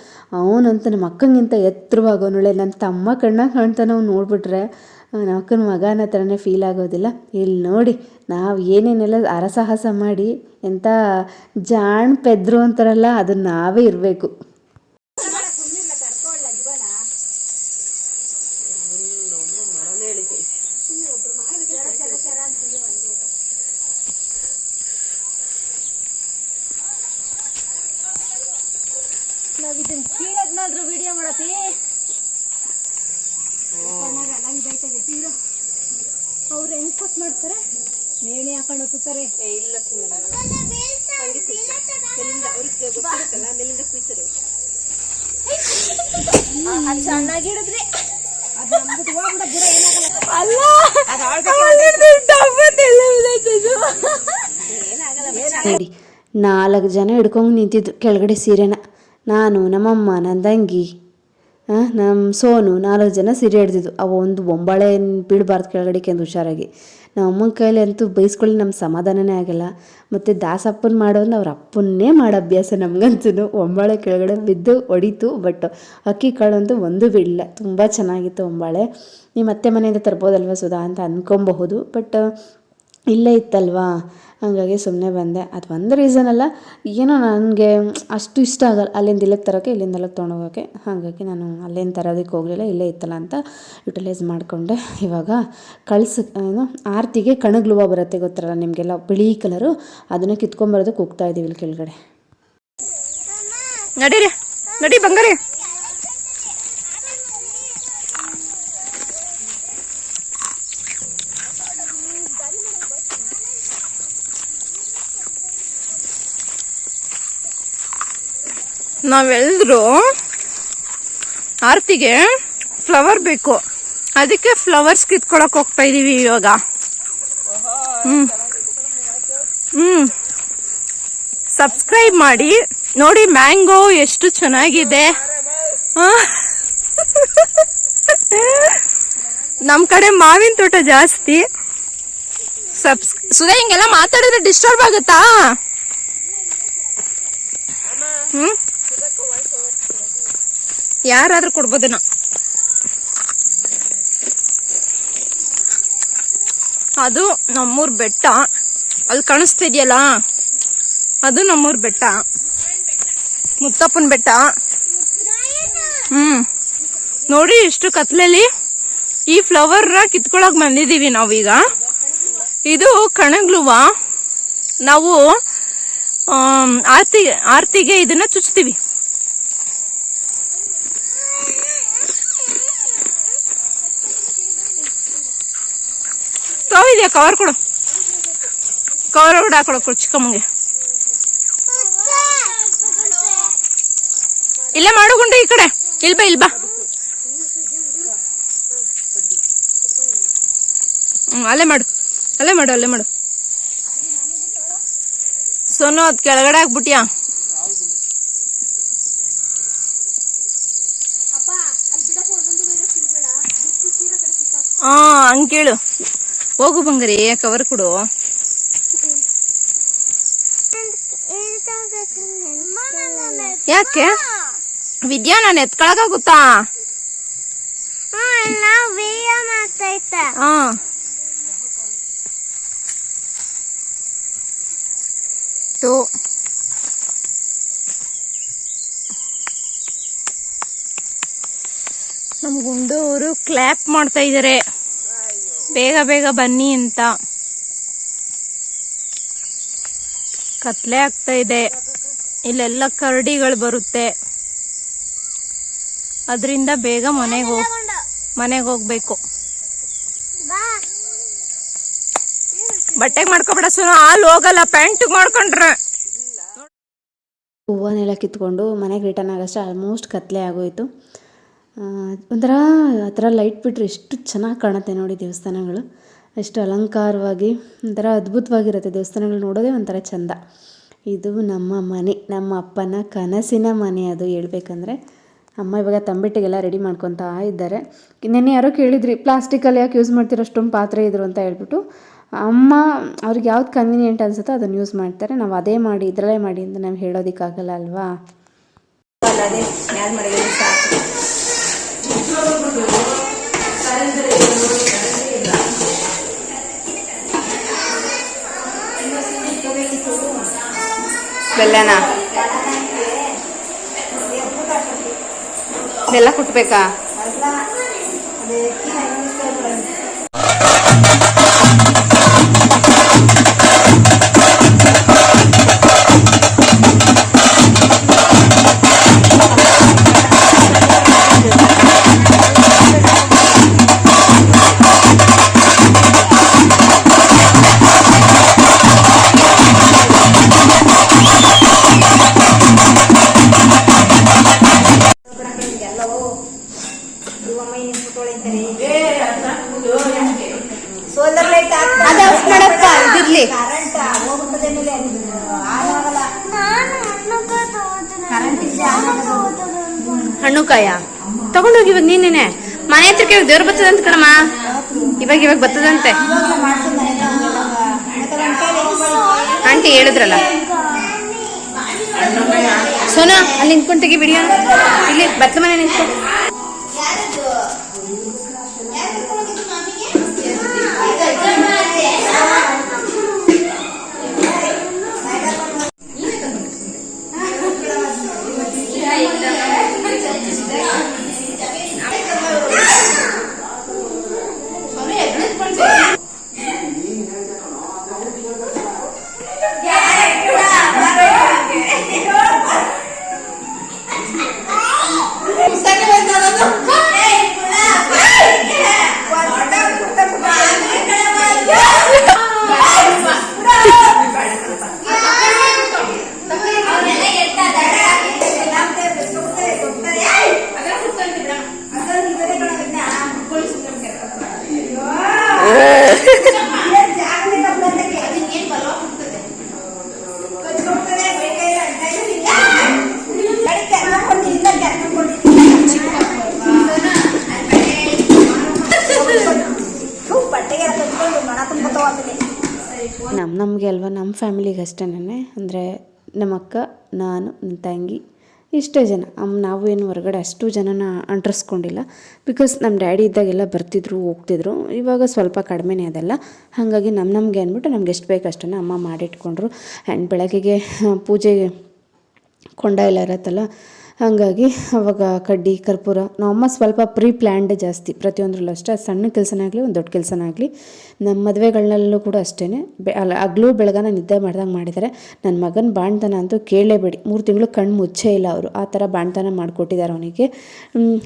ಅವನಂತೂ ನಮ್ಮ ಅಕ್ಕಂಗಿಂತ ಎತ್ತರವಾಗೋನೊಳ್ಳೆ ನನ್ನ ತಮ್ಮ ಕಣ್ಣಾಗ ಕಾಣ್ತಾನೆ ಅವ್ನು ನೋಡ್ಬಿಟ್ರೆ. ನಮ್ಮ ಅಕ್ಕನ ಮಗನ ಥರನೇ ಫೀಲ್ ಆಗೋದಿಲ್ಲ. ಇಲ್ಲಿ ನೋಡಿ, ನಾವು ಏನೇನೆಲ್ಲ ಅರಸಾಹಸ ಮಾಡಿ ಎಂಥ ಜಾಣ್ ಪೆದ್ರು ಅಂತಾರಲ್ಲ ಅದನ್ನು ನಾವೇ ಇರಬೇಕು ಅವ್ರು ಹೆಂಗ್ ಕೊಟ್ ಮಾಡ್ತಾರೆ ನೇಣಿ ಹಾಕೊಂಡು ಕೂತಾರೆ ಇಲ್ಲ ಸಣ್ಣಗಿಡಿದ್ರಿ ನೋಡಿ ನಾಲ್ಕು ಜನ ಹಿಡ್ಕೊಂಡು ನಿಂತಿದ್ದು ಕೆಳಗಡೆ ಸೀರೆನ. ನಾನು ನಮ್ಮಮ್ಮ ನನ್ನ ತಂಗಿ ನಮ್ಮ ಸೋನು ನಾಲ್ಕು ಜನ ಸೀರೆ ಹಿಡ್ದಿದ್ದು ಅವ ಒಂದು ಬೊಂಬಾಳೆ ಬೀಳಬಾರ್ದು ಕೆಳಗಡೆ ಅಂತ ಹುಷಾರಾಗಿ. ನಮ್ಮ ಅಮ್ಮನ ಕೈಲಿ ಅಂತೂ ಬೈಸ್ಕೊಳ್ಳಿ ನಮ್ಮ ಸಮಾಧಾನನೇ ಆಗಲ್ಲ. ಮತ್ತು ದಾಸಪ್ಪನ ಮಾಡೋದು ಅವ್ರ ಅಪ್ಪನ್ನೇ ಮಾಡೋ ಅಭ್ಯಾಸ ನಮಗಂತೂ ಒಂಬಾಳೆ ಕೆಳಗಡೆ ಬಿದ್ದು ಹೊಡಿತು ಬಟ್ ಅಕ್ಕಿ ಕಾಳು ಅಂತೂ ಒಂದು ಬಿಡಲಿಲ್ಲ ತುಂಬ ಚೆನ್ನಾಗಿತ್ತು ಒಂಬಾಳೆ. ನೀವು ಮತ್ತೆ ಮನೆಯಿಂದ ತರ್ಬೋದಲ್ವ ಸುಧಾ ಅಂತ ಅಂದ್ಕೊಬಹುದು ಬಟ್ ಇಲ್ಲೇ ಇತ್ತಲ್ವಾ? ಹಾಗಾಗಿ ಸುಮ್ಮನೆ ಬಂದೆ. ಅದು ಒಂದು ರೀಸನ್ ಅಲ್ಲ, ಏನೋ ನನಗೆ ಅಷ್ಟು ಇಷ್ಟ ಆಗಲ್ಲ. ಅಲ್ಲಿಂದ ಇಲ್ಲಿಗೆ ತರೋಕ್ಕೆ ಇಲ್ಲಿಂದ ಅಲ್ಲಿಗೆ ತೊಗೊಂಡೋಗೋಕ್ಕೆ ಹಾಗಾಗಿ ನಾನು ಅಲ್ಲೇನು ತರೋದಕ್ಕೆ ಹೋಗಲಿಲ್ಲ, ಇಲ್ಲೇ ಇತ್ತಲ್ಲ ಅಂತ ಯುಟಿಲೈಸ್ ಮಾಡಿಕೊಂಡೆ. ಇವಾಗ ಕಳ್ಸ, ಏನು, ಆರತಿಗೆ ಕಣಗ್ಲುವ ಬರುತ್ತೆ ಗೊತ್ತಲ್ಲ ನಿಮಗೆಲ್ಲ, ಬಿಳಿ ಕಲರು ಅದನ್ನು ಕಿತ್ಕೊಂಬರೋದಕ್ಕೆ ಹೋಗ್ತಾ ಇದ್ದೀವಿ ಇಲ್ಲಿ ಕೆಳಗಡೆ. ನಡೀರಿ, ನಡಿ ಬಂಗಾರಿ. ನಾವೆಲ್ಲರೂ ಆರ್ತಿಗೆ ಫ್ಲವರ್ ಬೇಕು. ಅದಕ್ಕೆ ಫ್ಲವರ್ಸ್ ಕಿತ್ಕೊಳಕ್ ಹೋಗ್ತಾ ಇದೀವಿ ಇವಾಗ. ಹ್ಮ್. ಹ್ಮ್. ಸಬ್ಸ್ಕ್ರೈಬ್ ಮಾಡಿ. ನೋಡಿ ಮ್ಯಾಂಗೋ ಎಷ್ಟು ಚೆನ್ನಾಗಿದೆ. ನಮ್ಮ ನಮ್ ಕಡೆ ಮಾವಿನ ತೋಟ ಜಾಸ್ತಿ. ಸಬ್ಸ್ ಸುಧಾ ಹಿಂಗೆಲ್ಲ ಮಾತಾಡಿದ್ರೆ ಡಿಸ್ಟರ್ಬ್ ಆಗುತ್ತಾ? ಹ್ಮ್. ಯಾರಾದ್ರೂ ಕೊಡ್ಬೋದನ. ಅದು ನಮ್ಮೂರ್ ಬೆಟ್ಟ. ಅಲ್ಲಿ ಕಾಣಿಸ್ತಿದ್ಯಲ್ಲ? ಅದು ನಮ್ಮೂರ್ ಬೆಟ್ಟ. ಮುತ್ತಪ್ಪನ ಬೆಟ್ಟ. ಹ್ಮ್. ನೋಡಿ ಇಷ್ಟು ಕತ್ಲಲ್ಲಿ ಈ ಫ್ಲವರ್ ಕಿತ್ಕೊಳಕ್ ಬಂದಿದೀವಿ ನಾವೀಗ. ಇದು ಕಣಗ್ಲುವ. ನಾವು ಆರ್ತಿ, ಆರ್ತಿಗೆ ಇದನ್ನ ಚುಚ್ತೀವಿ. ಇದೆಯಾ? ಕವರ್ ಕೊಡು. ಕವರ್ ಹೊಡೆ ಹಾಕೊಳ ಕೊಡು ಚಿಕ್ಕಮ್ಮಂಗೆ. ಇಲ್ಲೇ ಮಾಡು ಗುಂಡು ಈ ಕಡೆ. ಇಲ್ ಬಾ ಇಲ್ ಬಾ. ಹ್ಮ್ ಅಲ್ಲೇ ಮಾಡು. ಅಲ್ಲೇ ಮಾಡು ಅಲ್ಲೇ ಮಾಡು. ಸೋನು ಅದ್ ಕೆಳಗಡೆ ಹಾಕ್ಬಿಟ್ಯಾ? ಹಾಂ ಹಂಗ್ ಕೇಳು. ಹೋಗು ಬಂಗಾರಿ ಕವರ್ ಕೊಡು. ಯಾಕೆ? ವಿದ್ಯಾ ನಾನು ಎತ್ಕೊಳಕಾಗುತ್ತಾ ಹಾ. ಟು ನಮ್ ಗುಂಡು ಅವರು ಕ್ಲಾಪ್ ಮಾಡ್ತಾ ಇದಾರೆ. ಬೇಗ ಬೇಗ ಬನ್ನಿ ಅಂತ. ಕತ್ಲೆ ಆಗ್ತಾ ಇದೆ. ಇಲ್ಲೆಲ್ಲ ಕರಡಿಗಳು ಬರುತ್ತೆ. ಅದರಿಂದ ಬೇಗ ಮನೆಗೆ ಹೋಗ್ ಮನೆಗೆ ಹೋಗ್ಬೇಕು. ಬಟ್ಟೆಗೆ ಮಾಡ್ಕೊಬೇಡ ಸುನು, ಹಾಲು ಹೋಗಲ್ಲ ಪ್ಯಾಂಟ್ ಮಾಡ್ಕೊಂಡ್ರೆ. ಹೂವನ್ನೆಲ್ಲ ಕಿತ್ಕೊಂಡು ಮನೆಗೆ ರಿಟರ್ನ್ ಆಗೋಷ್ಟು ಆಲ್ಮೋಸ್ಟ್ ಕತ್ಲೆ ಆಗೋಯಿತು. ಒಂಥರ ಆ ಥರ ಲೈಟ್ ಬಿಟ್ಟರೆ ಎಷ್ಟು ಚೆನ್ನಾಗಿ ಕಾಣುತ್ತೆ ನೋಡಿ ದೇವಸ್ಥಾನಗಳು. ಎಷ್ಟು ಅಲಂಕಾರವಾಗಿ, ಒಂಥರ ಅದ್ಭುತವಾಗಿರುತ್ತೆ ದೇವಸ್ಥಾನಗಳು ನೋಡೋದೇ ಒಂಥರ ಚೆಂದ. ಇದು ನಮ್ಮ ಮನೆ, ನಮ್ಮ ಅಪ್ಪನ ಕನಸಿನ ಮನೆ ಅದು ಹೇಳ್ಬೇಕಂದ್ರೆ. ಅಮ್ಮ ಇವಾಗ ತಂಬಿಟ್ಟಿಗೆಲ್ಲ ರೆಡಿ ಮಾಡ್ಕೊತಾ ಇದ್ದಾರೆ. ನೆನ್ನೆ ಯಾರೋ ಕೇಳಿದ್ರಿ ಪ್ಲಾಸ್ಟಿಕಲ್ಲಿ ಯಾಕೆ ಯೂಸ್ ಮಾಡ್ತೀರೋ? ಅಷ್ಟೊಂದು ಪಾತ್ರೆ ಇದ್ರು ಅಂತ ಹೇಳ್ಬಿಟ್ಟು. ಅಮ್ಮ, ಅವ್ರಿಗೆ ಯಾವ್ದು ಕನ್ವೀನಿಯೆಂಟ್ ಅನ್ಸುತ್ತೋ ಅದನ್ನು ಯೂಸ್ ಮಾಡ್ತಾರೆ. ನಾವು ಅದೇ ಮಾಡಿ, ಇದರಲ್ಲೇ ಮಾಡಿ ಅಂತ ನಾವು ಹೇಳೋದಕ್ಕಾಗಲ್ಲ ಅಲ್ವಾ? ಬೆಲ್ಲನ? ಬೆಲ್ಲ ಕುಟ್ಬೇಕಾ? ಕಾಯ ತಗೊಂಡೋಗಿ ಇವಾಗ ನೀನೇನೆ? ಮನೆ ಹತ್ರ ಇವಾಗ ದೇವ್ರು ಬರ್ತದಂತ ಕಣಮ್ಮ. ಇವಾಗ ಇವಾಗ ಬರ್ತದಂತೆ. ಆಂಟಿ ಹೇಳಿದ್ರಲ್ಲ. ಸೋನಾ, ಅಲ್ಲಿ ನಿಂತ್ಕೊಂಡು ತೆಗಿ ಬಿಡಿಯೋ ಇಲ್ಲಿ ಬತ್ತ ಮನೆ ನಿಂತ್ಕೊಂಡು ನಮ್ಮ ನಮಗೆ ಅಲ್ವಾ ನಮ್ಮ ಫ್ಯಾಮಿಲಿಗೆ ಅಷ್ಟೇನೆ ಅಂದರೆ ನಮ್ಮ ಅಕ್ಕ ನಾನು ನನ್ನ ತಂಗಿ. ಇಷ್ಟೇ ಜನ. ಅಮ್ಮ ನಾವು ಏನು ಹೊರಗಡೆ ಅಷ್ಟು ಜನನ ಅಂಟರಿಸ್ಕೊಂಡಿಲ್ಲ. ಬಿಕಾಸ್ ನಮ್ಮ ಡ್ಯಾಡಿ ಇದ್ದಾಗೆಲ್ಲ ಬರ್ತಿದ್ರು, ಹೋಗ್ತಿದ್ರು. ಇವಾಗ ಸ್ವಲ್ಪ ಕಡಿಮೆನೇ ಅದೆಲ್ಲ. ಹಾಗಾಗಿ ನಮ್ಮ ನಮಗೆ ಅಂದ್ಬಿಟ್ಟು ನಮ್ಗೆ ಎಷ್ಟು ಬೇಕು ಅಷ್ಟನ್ನು ಅಮ್ಮ ಮಾಡಿಟ್ಕೊಂಡ್ರು. ಆ್ಯಂಡ್ ಬೆಳಗ್ಗೆಗೆ ಪೂಜೆಗೆ ಕೊಂಡ ಎಲ್ಲ ಇರತ್ತಲ್ಲ ಹಾಗಾಗಿ ಅವಾಗ ಕಡ್ಡಿ, ಕರ್ಪೂರ, ನಮ್ಮ ಸ್ವಲ್ಪ ಪ್ರೀ ಪ್ಲ್ಯಾಂಡ್ ಜಾಸ್ತಿ. ಪ್ರತಿಯೊಂದರಲ್ಲೂ ಅಷ್ಟೇ. ಸಣ್ಣ ಕೆಲಸನೇ ಆಗಲಿ ಒಂದು ದೊಡ್ಡ ಕೆಲಸನೇ ಆಗಲಿ ನಮ್ಮ ಮದುವೆಗಳನ್ನಲ್ಲೂ ಕೂಡ ಅಷ್ಟೇ ಬೆ ಅಲ್ಲ ಬೆಳಗಾನ ನಿದ್ದೆ ಮಾಡ್ದಂಗೆ ಮಾಡಿದ್ದಾರೆ ನನ್ನ ಮಗನ ಬಾಣ್ತನ ಅಂತೂ ಕೇಳೇಬೇಡಿ. ಮೂರು ತಿಂಗಳು ಕಣ್ಣು ಮುಚ್ಚೇ ಇಲ್ಲ ಅವರು. ಆ ಥರ ಬಾಣ್ತನ ಮಾಡಿಕೊಟ್ಟಿದ್ದಾರೆ ಅವನಿಗೆ.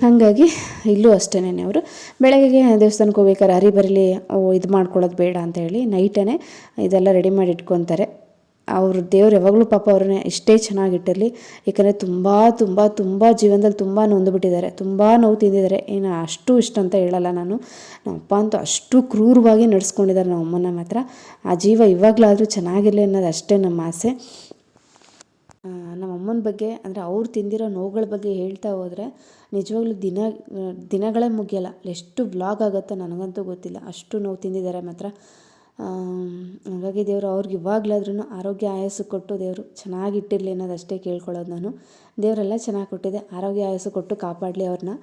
ಹಾಗಾಗಿ ಇಲ್ಲೂ ಅಷ್ಟೇ ಅವರು. ಬೆಳಗ್ಗೆ ದೇವಸ್ಥಾನಕ್ಕೆ ಹೋಗ್ಬೇಕಾದ್ರೆ ಹರಿ ಬರಲಿ ಇದು ಮಾಡ್ಕೊಳ್ಳೋದು ಬೇಡ ಅಂತ ಹೇಳಿ ನೈಟೇ ಇದೆಲ್ಲ ರೆಡಿ ಮಾಡಿ ಇಟ್ಕೊತಾರೆ. ಅವ್ರ ದೇವ್ರು ಯಾವಾಗಲೂ ಪಾಪ ಅವ್ರನ್ನ ಎಷ್ಟೇ ಚೆನ್ನಾಗಿಟ್ಟಿರಲಿ ಯಾಕಂದರೆ ತುಂಬ ತುಂಬ ತುಂಬ ಜೀವನದಲ್ಲಿ ತುಂಬ ನೊಂದುಬಿಟ್ಟಿದ್ದಾರೆ ತುಂಬ ನೋವು ತಿಂದಿದ್ದಾರೆ. ಏನು ಅಷ್ಟು ಇಷ್ಟ ಅಂತ ಹೇಳಲ್ಲ ನಾನು. ನಮ್ಮ ಅಪ್ಪ ಅಂತೂ ಅಷ್ಟು ಕ್ರೂರವಾಗಿ ನಡೆಸ್ಕೊಂಡಿದ್ದಾರೆ ನಮ್ಮ ಅಮ್ಮನ ಮಾತ್ರ. ಆ ಜೀವ ಇವಾಗಲಾದರೂ ಚೆನ್ನಾಗಿರಲಿ ಅನ್ನೋದು ಅಷ್ಟೇ ನಮ್ಮ ಆಸೆ. ನಮ್ಮ ಅಮ್ಮನ ಬಗ್ಗೆ, ಅಂದರೆ ಅವ್ರು ತಿಂದಿರೋ ನೋವುಗಳ ಬಗ್ಗೆ ಹೇಳ್ತಾ ಹೋದರೆ ನಿಜವಾಗ್ಲೂ ದಿನ, ದಿನಗಳೇ ಮುಗಿಯಲ್ಲ. ಎಷ್ಟು ಬ್ಲಾಗ್ ಆಗುತ್ತೋ ನನಗಂತೂ ಗೊತ್ತಿಲ್ಲ. ಅಷ್ಟು ನೋವು ತಿಂದಿದ್ದಾರೆ ಮಾತ್ರ. ಹಾಗಾಗಿ ದೇವರು ಅವ್ರಿಗೆ ಇವಾಗಲಾದ್ರೂ ಆರೋಗ್ಯ ಆಯಸ್ಸು ಕೊಟ್ಟು ದೇವರು ಚೆನ್ನಾಗಿಟ್ಟಿರಲಿ ಅನ್ನೋದಷ್ಟೇ ಕೇಳ್ಕೊಳ್ಳೋದು ನಾನು. ದೇವರೆಲ್ಲ ಚೆನ್ನಾಗಿ ಕೊಟ್ಟಿದೆ, ಆರೋಗ್ಯ ಆಯಸ್ಸು ಕೊಟ್ಟು ಕಾಪಾಡಲಿ ಅವ್ರನ್ನ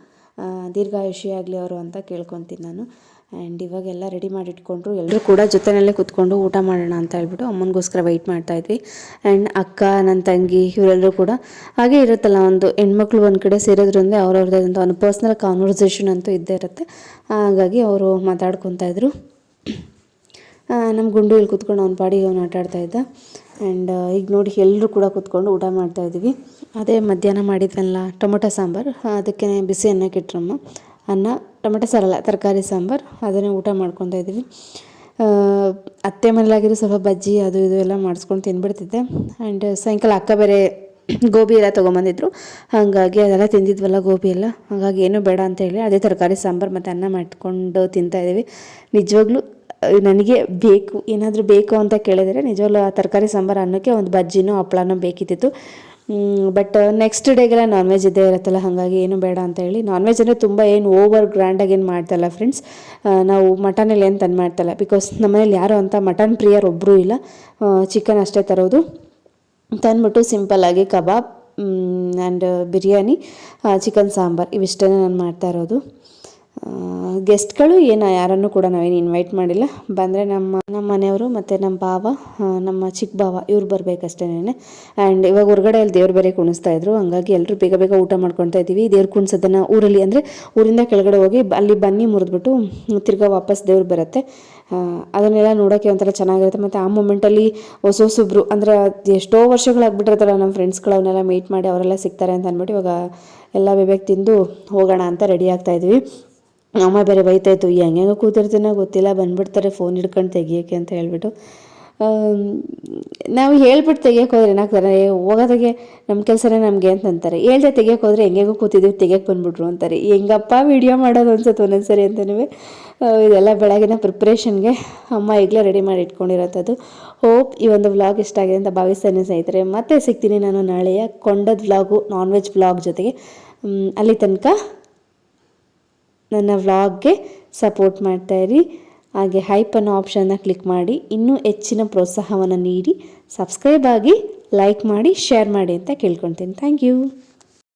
ದೀರ್ಘಾಯುಷಿಯಾಗಲಿ ಅವರು ಅಂತ ಕೇಳ್ಕೊತೀನಿ ನಾನು. ಆ್ಯಂಡ್ ಇವಾಗೆಲ್ಲ ರೆಡಿ ಮಾಡಿ ಇಟ್ಕೊಂಡ್ರು ಎಲ್ಲರೂ ಕೂಡ ಜೊತೆಯಲ್ಲೇ ಕೂತ್ಕೊಂಡು ಊಟ ಮಾಡೋಣ ಅಂತ ಹೇಳ್ಬಿಟ್ಟು ಅಮ್ಮನಿಗೋಸ್ಕರ ವೆಯ್ಟ್ ಮಾಡ್ತಾ ಇದ್ವಿ. ಆ್ಯಂಡ್ ಅಕ್ಕ ನನ್ನ ತಂಗಿ ಇವರೆಲ್ಲರೂ ಕೂಡ ಹಾಗೆ ಇರುತ್ತಲ್ಲ, ಒಂದು ಹೆಣ್ಮಕ್ಳು ಒಂದು ಕಡೆ ಸೇರೋದ್ರಿಂದ ಅವ್ರವ್ರದ್ದಾದಂಥ ಒಂದು ಪರ್ಸ್ನಲ್ ಕಾನ್ವರ್ಸೇಷನ್ ಅಂತೂ ಇದ್ದೇ ಇರುತ್ತೆ. ಹಾಗಾಗಿ ಅವರು ಮಾತಾಡ್ಕೊತಾ ಇದ್ರು. ನಮ್ಮ ಗುಂಡು ಇಲ್ಲಿ ಕೂತ್ಕೊಂಡು ಅವ್ನ ಪಾಡಿಗೆ ಅವ್ನು ಆಟ ಇದ್ದ. ಆ್ಯಂಡ್ ಈಗ ನೋಡಿ ಎಲ್ಲರೂ ಕೂಡ ಕೂತ್ಕೊಂಡು ಊಟ ಮಾಡ್ತಾ ಇದ್ದೀವಿ ಅದೇ ಮಧ್ಯಾಹ್ನ ಮಾಡಿದ್ವಲ್ಲ, ಟೊಮೊಟೊ ಸಾಂಬಾರು. ಅದಕ್ಕೆ ಬಿಸಿ ಅನ್ನಕ್ಕೆ ಇಟ್ರಮ್ಮ ಅನ್ನ, ಟೊಮೊಟೊ ಸಾರಲ್ಲ ತರಕಾರಿ ಸಾಂಬಾರು. ಅದನ್ನೇ ಊಟ ಮಾಡ್ಕೊತಾ ಇದ್ವಿ. ಅತ್ತೆ ಮನೇಲಾಗಿರೋ ಸ್ವಲ್ಪ ಬಜ್ಜಿ, ಅದು ಇದು ಎಲ್ಲ ಮಾಡಿಸ್ಕೊಂಡು ತಿಂದ್ಬಿಡ್ತಿದ್ದೆ ಆ್ಯಂಡ್ ಸಾಯಂಕಾಲ ಅಕ್ಕ ಬೇರೆ ಗೋಬಿ ಎಲ್ಲ ತೊಗೊಂಬಂದಿದ್ರು. ಹಾಗಾಗಿ ಅದೆಲ್ಲ ತಿಂದಿದ್ವಲ್ಲ ಗೋಬಿ ಎಲ್ಲ. ಹಾಗಾಗಿ ಏನೂ ಬೇಡ ಅಂತ ಹೇಳಿ ಅದೇ ತರಕಾರಿ, ಸಾಂಬಾರು ಮತ್ತು ಅನ್ನ ಮಾಡ್ಕೊಂಡು ತಿಂತಾ ಇದ್ದೀವಿ ನಿಜವಾಗ್ಲೂ ನನಗೆ ಬೇಕು, ಏನಾದರೂ ಬೇಕು ಅಂತ ಕೇಳಿದರೆ ನಿಜವಾಗ್ಲೂ ಆ ತರಕಾರಿ ಸಾಂಬಾರು ಅನ್ನೋಕ್ಕೆ ಒಂದು ಬಜ್ಜಿನೋ ಹಪ್ಪಳನೋ ಬೇಕಿದ್ದಿತ್ತು ಬಟ್ ನೆಕ್ಸ್ಟ್ ಡೇಗೆಲ್ಲ ನಾನ್ ವೆಜ್ ಇದ್ದೇ ಇರುತ್ತಲ್ಲ, ಹಾಗಾಗಿ ಏನು ಬೇಡ ಅಂತ ಹೇಳಿ. ನಾನ್ ವೆಜ್ ಅಂದರೆ ತುಂಬ ಏನು ಓವರ್ ಗ್ರ್ಯಾಂಡಾಗಿ ಏನು ಮಾಡ್ತಲ್ಲ ಫ್ರೆಂಡ್ಸ್ ನಾವು ಮಟನಲ್ಲಿ ಏನು ತಂದು ಮಾಡ್ತಲ್ಲ ಬಿಕಾಸ್ ನಮ್ಮನೇಲಿ ಯಾರು ಅಂತ ಮಟನ್ ಪ್ರಿಯರ್ ಒಬ್ಬರೂ ಇಲ್ಲ. ಚಿಕನ್ ಅಷ್ಟೇ ತರೋದು. ತಂದ್ಬಿಟ್ಟು ಸಿಂಪಲ್ಲಾಗಿ kebab and biryani chicken sambar ಇವಿಷ್ಟೇ ನಾನು ಮಾಡ್ತಾ ಇರೋದು. ಗೆಸ್ಟ್ಗಳು ಏನು ಯಾರನ್ನು ಕೂಡ ನಾವೇನು ಇನ್ವೈಟ್ ಮಾಡಿಲ್ಲ. ಬಂದರೆ ನಮ್ಮ ನಮ್ಮ ಮನೆಯವರು ಮತ್ತು ನಮ್ಮ ಭಾವ ನಮ್ಮ ಚಿಕ್ಕ ಭಾವ ಇವ್ರು ಬರಬೇಕಷ್ಟೇನೆ ಆ್ಯಂಡ್ ಇವಾಗ ಹೊರಗಡೆ ಅಲ್ಲಿ ದೇವ್ರು ಬೇರೆ ಕುಣಿಸ್ತಾ ಇದ್ರು. ಹಂಗಾಗಿ ಎಲ್ಲರೂ ಬೇಗ ಬೇಗ ಊಟ ಮಾಡ್ಕೊತಾ ಇದ್ದೀವಿ. ದೇವ್ರು ಕುಣಿಸೋದನ್ನು ಊರಲ್ಲಿ ಅಂದರೆ ಊರಿಂದ ಕೆಳಗಡೆ ಹೋಗಿ ಅಲ್ಲಿ ಬನ್ನಿ ಮುರಿದ್ಬಿಟ್ಟು ತಿರ್ಗಾ ವಾಪಸ್ ದೇವ್ರು ಬರುತ್ತೆ. ಅದನ್ನೆಲ್ಲ ನೋಡೋಕ್ಕೆ ಒಂಥರ ಚೆನ್ನಾಗಿರುತ್ತೆ. ಮತ್ತು ಆ ಮೂಮೆಂಟಲ್ಲಿ ಹೊಸ ಹೊಸೊಬ್ರು ಅಂದರೆ ಎಷ್ಟೋ ವರ್ಷಗಳಾಗ್ಬಿಟ್ಟಿರ್ತಾರೆ ನಮ್ಮ ಫ್ರೆಂಡ್ಸ್ಗಳು ಅವನ್ನೆಲ್ಲ ಮೀಟ್ ಮಾಡಿ ಅವರೆಲ್ಲ ಸಿಗ್ತಾರೆ ಅಂತ ಅಂದ್ಬಿಟ್ಟು ಇವಾಗ ಎಲ್ಲ ಬೇಬೇಕು ತಿಂದು ಹೋಗೋಣ ಅಂತ ರೆಡಿ ಆಗ್ತಾ ಇದ್ವಿ ಅಮ್ಮ ಬೇರೆ ಬೈತಾಯಿತ್ತು ಹೆಂಗೆ ಕೂತಿರ್ತೀನೋ ಗೊತ್ತಿಲ್ಲ ಬಂದ್ಬಿಡ್ತಾರೆ ಫೋನ್ ಹಿಡ್ಕೊಂಡು ತೆಗಿಯೋಕ್ಕೆ ಅಂತ ಹೇಳ್ಬಿಟ್ಟು. ನಾವು ಹೇಳ್ಬಿಟ್ಟು ತೆಗಿಯೋಕೆ ಹೋದ್ರೆ ಏನಾಗ್ತಾರೆ "ಏ, ಹೋಗೋದಾಗೆ ನಮ್ಮ ಕೆಲಸನೇ ನಮಗೆ ಅಂತ ಅಂತಾರೆ. ಹೇಳ್ದೆ ತೆಗಿಯೋಕೆ ಹೋದ್ರೆ ಹೆಂಗೆಂಗೋ ಕೂತಿದ್ದೀವಿ ತೆಗಿಯೋಕೆ ಬಂದ್ಬಿಟ್ರು ಅಂತಾರೆ. ಹೆಂಗಪ್ಪ ವಿಡಿಯೋ ಮಾಡೋದು ಅನ್ಸುತ್ತೆ ಒಂದೊಂದ್ಸರಿ ಅಂತಲೇ ಇದೆಲ್ಲ ಬೆಳಗಿನ ಪ್ರಿಪ್ರೇಷನ್ಗೆ ಅಮ್ಮ ಈಗಲೇ ರೆಡಿ ಮಾಡಿ ಇಟ್ಕೊಂಡಿರೋಂಥದ್ದು. ಹೋಪ್ ಈ ಒಂದು ವ್ಲಾಗ್ ಇಷ್ಟ ಆಗಿದೆ ಅಂತ ಭಾವಿಸ್ತಾನೆ ಸ್ನೇಹಿತರೆ. ಮತ್ತೆ ಸಿಗ್ತೀನಿ ನಾನು ನಾಳೆಯ ಕೊಂಡದ ವ್ಲಾಗು ನಾನ್ ವೆಜ್ ವ್ಲಾಗ್ ಜೊತೆಗೆ ಅಲ್ಲಿ ತನಕ ನನ್ನ ವ್ಲಾಗ್ಗೆ ಸಪೋರ್ಟ್ ಮಾಡ್ತಾಯಿರಿ ಹಾಗೆ ಹೈಪ್ ಅನ್ನೋ ಆಪ್ಷನ್ನ ಕ್ಲಿಕ್ ಮಾಡಿ. ಇನ್ನೂ ಹೆಚ್ಚಿನ ಪ್ರೋತ್ಸಾಹವನ್ನು ನೀಡಿ. ಸಬ್ಸ್ಕ್ರೈಬ್ ಆಗಿ ಲೈಕ್ ಮಾಡಿ ಶೇರ್ ಮಾಡಿ ಅಂತ ಕೇಳ್ಕೊತೀನಿ ಥ್ಯಾಂಕ್ ಯು